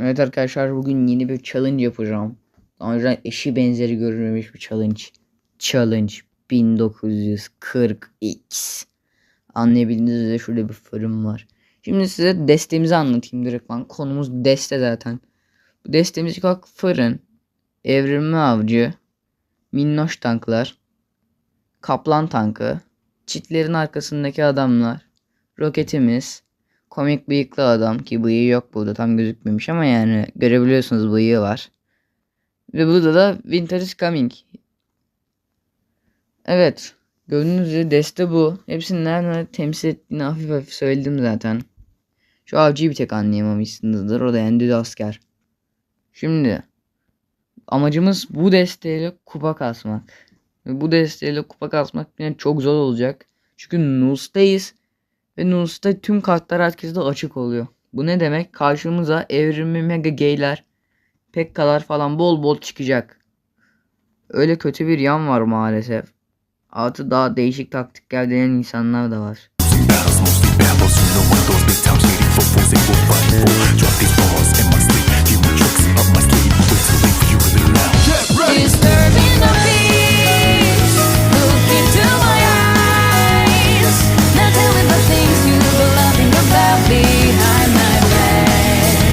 Evet arkadaşlar bugün yeni bir challenge yapacağım. Daha önce eşi benzeri görülmemiş bir challenge. Challenge 1940X. Anlayabildiğiniz üzere şurada bir fırın var. Şimdi size destemizi anlatayım direkt ben. Konumuz deste zaten. Bu destemiz ilk fırın, evrimli avcı, minnoş tanklar, kaplan tankı, çitlerin arkasındaki adamlar, roketimiz, komik bıyıklı adam ki bıyığı yok burada tam gözükmemiş ama yani görebiliyorsunuz bıyığı var. Ve burada da Winter is Coming. Evet. Gördüğünüz üzere deste bu. Hepsinin nerede temsil ettiğini hafif hafif söyledim zaten. Şu avcıyı bir tek anlayamamışsınızdır. O da endüdü asker. Şimdi amacımız bu desteğiyle kupa kasmak. Ve bu desteğiyle kupa kasmak yine çok zor olacak. Çünkü Nuls'tayız. Ve Nuls'ta tüm kartlar herkeste açık oluyor. Bu ne demek? Karşımıza evrimi mega gayler, pekkalar falan bol bol çıkacak. Öyle kötü bir yan var maalesef. Artı daha değişik taktikler deneyen insanlar da var.